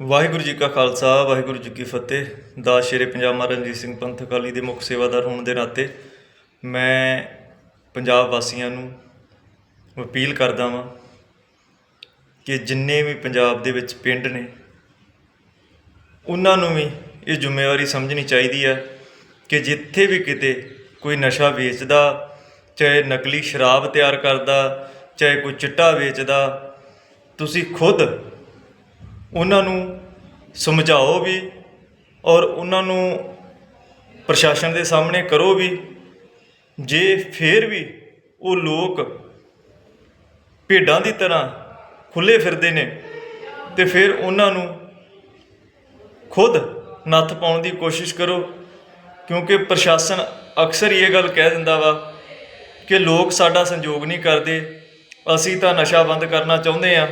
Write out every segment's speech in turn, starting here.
ਵਾਹਿਗੁਰੂ ਜੀ ਕਾ ਖਾਲਸਾ, ਵਾਹਿਗੁਰੂ ਜੀ ਕੀ ਫਤਿਹ। ਦਾ ਸ਼ੇਰੇ ਪੰਜਾਬ ਮਹਾਰਾਜ ਰਣਜੀਤ ਸਿੰਘ ਪੰਥ ਅਕਾਲੀ ਦੇ ਮੁੱਖ ਸੇਵਾਦਾਰ ਹੋਣ ਦੇ ਨਾਤੇ ਮੈਂ ਪੰਜਾਬ ਵਾਸੀਆਂ ਨੂੰ ਅਪੀਲ ਕਰਦਾ ਵਾਂ ਕਿ ਜਿੰਨੇ ਵੀ ਪੰਜਾਬ ਦੇ ਵਿੱਚ ਪਿੰਡ ਨੇ, ਉਹਨਾਂ ਨੂੰ ਵੀ ਇਹ ਜ਼ਿੰਮੇਵਾਰੀ ਸਮਝਣੀ ਚਾਹੀਦੀ ਹੈ ਕਿ ਜਿੱਥੇ ਵੀ ਕਿਤੇ ਕੋਈ ਨਸ਼ਾ ਵੇਚਦਾ, ਚਾਹੇ ਨਕਲੀ ਸ਼ਰਾਬ ਤਿਆਰ ਕਰਦਾ, ਚਾਹੇ ਕੋਈ ਚਿੱਟਾ ਵੇਚਦਾ, ਤੁਸੀਂ ਖੁਦ ਉਹਨਾਂ ਨੂੰ ਸਮਝਾਓ ਵੀ ਔਰ ਉਹਨਾਂ ਨੂੰ ਪ੍ਰਸ਼ਾਸਨ ਦੇ ਸਾਹਮਣੇ ਕਰੋ ਵੀ ਜੇ ਫੇਰ ਵੀ ਉਹ ਲੋਕ ਭੇਡਾਂ ਦੀ ਤਰ੍ਹਾਂ ਖੁੱਲੇ ਫਿਰਦੇ ਨੇ, ਤੇ ਫਿਰ ਉਹਨਾਂ ਨੂੰ ਖੁਦ ਨੱਥ ਪਾਉਣ ਦੀ ਕੋਸ਼ਿਸ਼ ਕਰੋ, ਕਿਉਂਕਿ ਪ੍ਰਸ਼ਾਸਨ ਅਕਸਰ ਇਹ ਗੱਲ ਕਹਿ ਦਿੰਦਾ ਵਾ ਕਿ ਲੋਕ ਸਾਡਾ ਸੰਯੋਗ ਨਹੀਂ ਕਰਦੇ, ਅਸੀਂ ਤਾਂ ਨਸ਼ਾ ਬੰਦ ਕਰਨਾ ਚਾਹੁੰਦੇ ਆ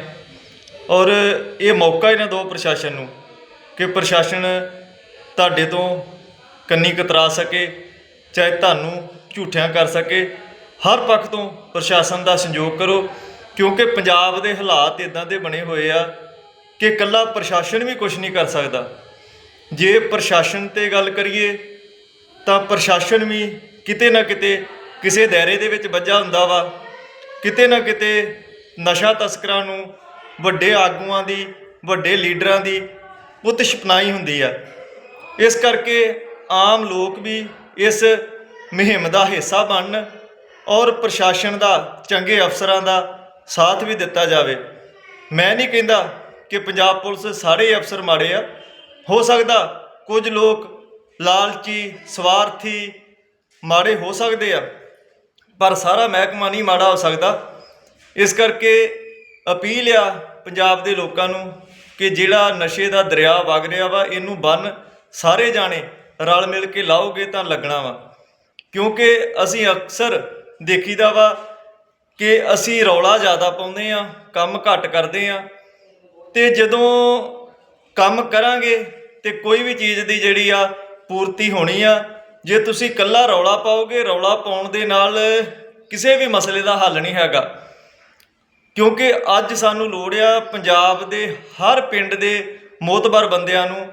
ਔਰ ਇਹ ਮੌਕਾ ਹੀ ਨਾ ਦਿਓ ਪ੍ਰਸ਼ਾਸਨ ਨੂੰ ਕਿ ਪ੍ਰਸ਼ਾਸਨ ਤੁਹਾਡੇ ਤੋਂ ਕੰਨੀ ਕਤਰਾ ਸਕੇ, ਚਾਹੇ ਤੁਹਾਨੂੰ ਝੂਠਿਆਂ ਕਰ ਸਕੇ। ਹਰ ਪੱਖ ਤੋਂ ਪ੍ਰਸ਼ਾਸਨ ਦਾ ਸੰਯੋਗ ਕਰੋ, ਕਿਉਂਕਿ ਪੰਜਾਬ ਦੇ ਹਾਲਾਤ ਇਦਾਂ ਦੇ ਬਣੇ ਹੋਏ ਆ ਕਿ ਇਕੱਲਾ ਪ੍ਰਸ਼ਾਸਨ ਵੀ ਕੁਝ ਨਹੀਂ ਕਰ ਸਕਦਾ। ਜੇ ਪ੍ਰਸ਼ਾਸਨ ਤੇ ਗੱਲ ਕਰੀਏ, ਤਾਂ ਪ੍ਰਸ਼ਾਸਨ ਵੀ ਕਿਤੇ ਨਾ ਕਿਤੇ ਕਿਸੇ ਦਾਇਰੇ ਦੇ ਵਿੱਚ ਵੱਜਾ ਹੁੰਦਾ ਵਾ। ਕਿਤੇ ਨਾ ਕਿਤੇ ਨਸ਼ਾ ਤਸਕਰਾਂ ਨੂੰ ਵੱਡੇ ਆਗੂਆਂ ਦੀ, ਵੱਡੇ ਲੀਡਰਾਂ ਦੀ ਪੁੱਤ ਛਪਨਾਈ ਹੁੰਦੀ ਆ। ਇਸ ਕਰਕੇ ਆਮ ਲੋਕ ਵੀ ਇਸ ਮੁਹਿੰਮ ਦਾ ਹਿੱਸਾ ਬਣਨ ਔਰ ਪ੍ਰਸ਼ਾਸਨ ਦਾ ਚੰਗੇ ਅਫਸਰਾਂ ਦਾ ਸਾਥ ਵੀ ਦਿੱਤਾ ਜਾਵੇ। ਮੈਂ ਨਹੀਂ ਕਹਿੰਦਾ ਕਿ ਪੰਜਾਬ ਪੁਲਿਸ ਸਾਰੇ ਅਫਸਰ ਮਾੜੇ ਆ। ਹੋ ਸਕਦਾ ਕੁਝ ਲੋਕ ਲਾਲਚੀ, ਸਵਾਰਥੀ ਮਾੜੇ ਹੋ ਸਕਦੇ ਆ, ਪਰ ਸਾਰਾ ਮਹਿਕਮਾ ਨਹੀਂ ਮਾੜਾ ਹੋ ਸਕਦਾ। ਇਸ ਕਰਕੇ ਅਪੀਲ ਆ ਪੰਜਾਬ ਦੇ ਲੋਕਾਂ ਨੂੰ ਕਿ ਜਿਹੜਾ ਨਸ਼ੇ ਦਾ ਦਰਿਆ ਵਗ ਰਿਹਾ ਵਾ, ਇਹਨੂੰ ਬੰਨ ਸਾਰੇ ਜਾਣੇ ਰਲ ਮਿਲ ਕੇ ਲਾਓਗੇ ਤਾਂ ਲੱਗਣਾ ਵਾ। ਕਿਉਂਕਿ ਅਸੀਂ ਅਕਸਰ ਦੇਖੀਦਾ ਵਾ ਕਿ ਅਸੀਂ ਰੌਲਾ ਜ਼ਿਆਦਾ ਪਾਉਂਦੇ ਆ ਕੰਮ ਘੱਟ ਕਰਦੇ ਆ ਤੇ ਜਦੋਂ ਕੰਮ ਕਰਾਂਗੇ ਤੇ ਕੋਈ ਵੀ ਚੀਜ਼ ਦੀ ਜਿਹੜੀ ਆ ਪੂਰਤੀ ਹੋਣੀ ਆ, ਜੇ ਤੁਸੀਂ ਇਕੱਲਾ ਰੌਲਾ ਪਾਓਗੇ, ਰੌਲਾ ਪਾਉਣ ਦੇ ਨਾਲ ਕਿਸੇ ਵੀ ਮਸਲੇ ਦਾ ਹੱਲ ਨਹੀਂ ਹੈਗਾ। ਕਿਉਂਕਿ ਅੱਜ ਸਾਨੂੰ ਲੋੜ ਆ ਪੰਜਾਬ ਦੇ ਹਰ ਪਿੰਡ ਦੇ ਮੋਤਬਰ ਬੰਦਿਆਂ ਨੂੰ,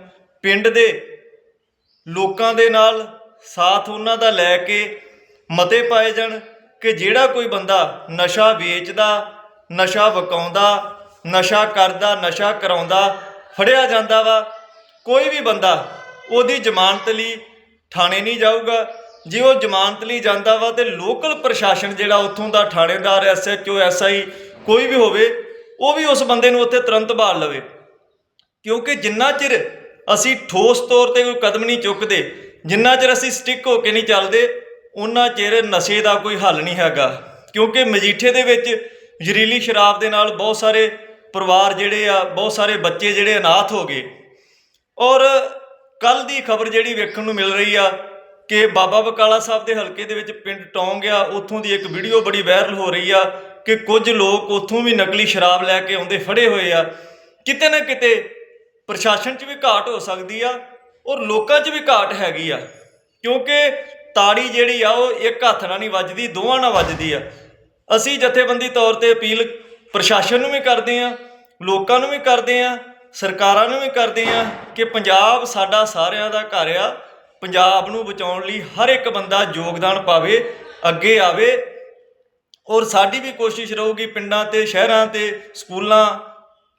ਪਿੰਡ ਦੇ ਲੋਕਾਂ ਦੇ ਨਾਲ ਸਾਥ ਉਹਨਾਂ ਦਾ ਲੈ ਕੇ ਮਤੇ ਪਾਏ ਜਾਣ ਕਿ ਜਿਹੜਾ ਕੋਈ ਬੰਦਾ ਨਸ਼ਾ ਵੇਚਦਾ, ਨਸ਼ਾ ਵਕਾਉਂਦਾ, ਨਸ਼ਾ ਕਰਦਾ, ਨਸ਼ਾ ਕਰਾਉਂਦਾ, ਫੜਿਆ ਜਾਂਦਾ ਵਾ, ਕੋਈ ਵੀ ਬੰਦਾ ਉਹਦੀ ਜ਼ਮਾਨਤ ਲਈ ਥਾਣੇ ਨਹੀਂ ਜਾਊਗਾ। ਜੇ ਉਹ ਜ਼ਮਾਨਤ ਲਈ ਜਾਂਦਾ ਵਾ ਤੇ ਲੋਕਲ ਪ੍ਰਸ਼ਾਸਨ ਜਿਹੜਾ ਉੱਥੋਂ ਦਾ ਥਾਣੇਦਾਰ ਐਸਐਚਓ ਐਸਆਈ ਕੋਈ ਵੀ ਹੋਵੇ, ਉਹ ਵੀ ਉਸ ਬੰਦੇ ਨੂੰ ਉੱਥੇ ਤੁਰੰਤ ਬਾਹਰ ਲਵੇ। ਕਿਉਂਕਿ ਜਿੰਨਾ ਚਿਰ ਅਸੀਂ ਠੋਸ ਤੌਰ ਤੇ ਕੋਈ ਕਦਮ ਨਹੀਂ ਚੁੱਕਦੇ, ਜਿੰਨਾ ਚਿਰ ਅਸੀਂ ਸਟਿਕ ਹੋ ਕੇ ਨਹੀਂ ਚੱਲਦੇ, ਉਹਨਾਂ ਚਿਰ ਨਸ਼ੇ ਦਾ ਕੋਈ ਹੱਲ ਨਹੀਂ ਹੈਗਾ। ਕਿਉਂਕਿ ਮਜੀਠੇ ਦੇ ਵਿੱਚ ਜ਼ਹਿਰੀਲੀ ਸ਼ਰਾਬ ਦੇ ਨਾਲ ਬਹੁਤ ਸਾਰੇ ਪਰਿਵਾਰ ਜਿਹੜੇ ਆ, ਬਹੁਤ ਸਾਰੇ ਬੱਚੇ ਜਿਹੜੇ ਅਨਾਥ ਹੋ ਗਏ। ਔਰ ਕੱਲ ਦੀ ਖਬਰ ਜਿਹੜੀ ਵੇਖਣ ਨੂੰ ਮਿਲ ਰਹੀ ਆ ਕਿ ਬਾਬਾ ਬਕਾਲਾ ਸਾਹਿਬ ਦੇ ਹਲਕੇ ਦੇ ਵਿੱਚ ਪਿੰਡ ਟੌਂਗ ਆ, ਉੱਥੋਂ ਦੀ ਇੱਕ ਵੀਡੀਓ ਬੜੀ ਵਾਇਰਲ ਹੋ ਰਹੀ ਆ ਕਿ ਕੁਝ ਲੋਕ ਉੱਥੋਂ ਵੀ ਨਕਲੀ ਸ਼ਰਾਬ ਲੈ ਕੇ ਆਉਂਦੇ ਫੜੇ ਹੋਏ ਆ। ਕਿਤੇ ਨਾ ਕਿਤੇ ਪ੍ਰਸ਼ਾਸਨ 'ਚ ਵੀ ਘਾਟ ਹੋ ਸਕਦੀ ਆ ਔਰ ਲੋਕਾਂ 'ਚ ਵੀ ਘਾਟ ਹੈਗੀ ਆ। ਕਿਉਂਕਿ ਤਾੜੀ ਜਿਹੜੀ ਆ ਉਹ ਇੱਕ ਹੱਥ ਨਾਲ ਨਹੀਂ ਵੱਜਦੀ, ਦੋਵਾਂ ਨਾਲ ਵੱਜਦੀ ਆ। ਅਸੀਂ ਜਥੇਬੰਦੀ ਤੌਰ ਤੇ ਅਪੀਲ ਪ੍ਰਸ਼ਾਸਨ ਨੂੰ ਵੀ ਕਰਦੇ ਆ, ਲੋਕਾਂ ਨੂੰ ਵੀ ਕਰਦੇ ਆ, ਸਰਕਾਰਾਂ ਨੂੰ ਵੀ ਕਰਦੇ ਆ ਕਿ ਪੰਜਾਬ ਸਾਡਾ ਸਾਰਿਆਂ ਦਾ ਘਰ ਆ। ਪੰਜਾਬ ਨੂੰ ਬਚਾਉਣ ਲਈ ਹਰ ਇੱਕ ਬੰਦਾ ਯੋਗਦਾਨ ਪਾਵੇ, ਅੱਗੇ ਆਵੇ ਔਰ ਸਾਡੀ ਵੀ ਕੋਸ਼ਿਸ਼ ਰਹੂਗੀ ਪਿੰਡਾਂ ਤੇ, ਸ਼ਹਿਰਾਂ ਤੇ, ਸਕੂਲਾਂ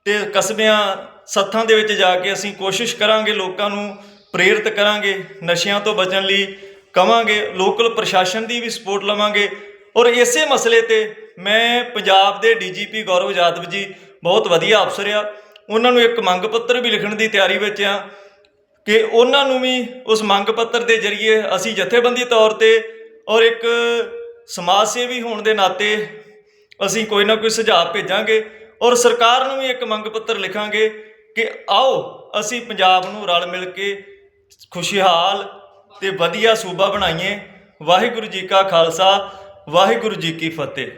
ਤੇ ਕਸਬਿਆਂ, ਸੱਥਾਂ ਦੇ ਵਿੱਚ ਜਾ ਕੇ ਅਸੀਂ ਕੋਸ਼ਿਸ਼ ਕਰਾਂਗੇ, ਲੋਕਾਂ ਨੂੰ ਪ੍ਰੇਰਿਤ ਕਰਾਂਗੇ, ਨਸ਼ਿਆਂ ਤੋਂ ਬਚਣ ਲਈ ਕਵਾਂਗੇ, ਲੋਕਲ ਪ੍ਰਸ਼ਾਸਨ ਦੀ ਵੀ ਸਪੋਰਟ ਲਵਾਂਗੇ। ਔਰ ਇਸੇ ਮਸਲੇ ਤੇ ਮੈਂ ਪੰਜਾਬ ਦੇ ਡੀਜੀਪੀ ਗੌਰਵ ਯਾਦਵ ਜੀ, ਬਹੁਤ ਵਧੀਆ ਅਫਸਰ ਆ। ਉਹਨਾਂ ਨੂੰ ਇੱਕ ਮੰਗ ਪੱਤਰ ਵੀ ਲਿਖਣ ਦੀ ਤਿਆਰੀ ਵਿੱਚ ਆ ਕਿ ਉਹਨਾਂ ਨੂੰ ਵੀ ਉਸ ਮੰਗ ਪੱਤਰ ਦੇ ਜ਼ਰੀਏ ਅਸੀਂ ਜਥੇਬੰਦੀ ਤੌਰ ਤੇ ਔਰ ਇੱਕ ਸਮਾਜ ਸੇਵੀ ਹੋਣ ਦੇ ਨਾਤੇ ਅਸੀਂ ਕੋਈ ਨਾ ਕੋਈ ਸੁਝਾਅ ਭੇਜਾਂਗੇ ਔਰ ਸਰਕਾਰ ਨੂੰ ਵੀ ਇੱਕ ਮੰਗ ਪੱਤਰ ਲਿਖਾਂਗੇ ਕਿ ਆਓ ਅਸੀਂ ਪੰਜਾਬ ਨੂੰ ਰਲ ਮਿਲ ਕੇ ਖੁਸ਼ਹਾਲ ਤੇ ਵਧੀਆ ਸੂਬਾ ਬਣਾਈਏ। ਵਾਹਿਗੁਰੂ ਜੀ ਕਾ ਖਾਲਸਾ, ਵਾਹਿਗੁਰੂ ਜੀ ਕੀ ਫਤਿਹ।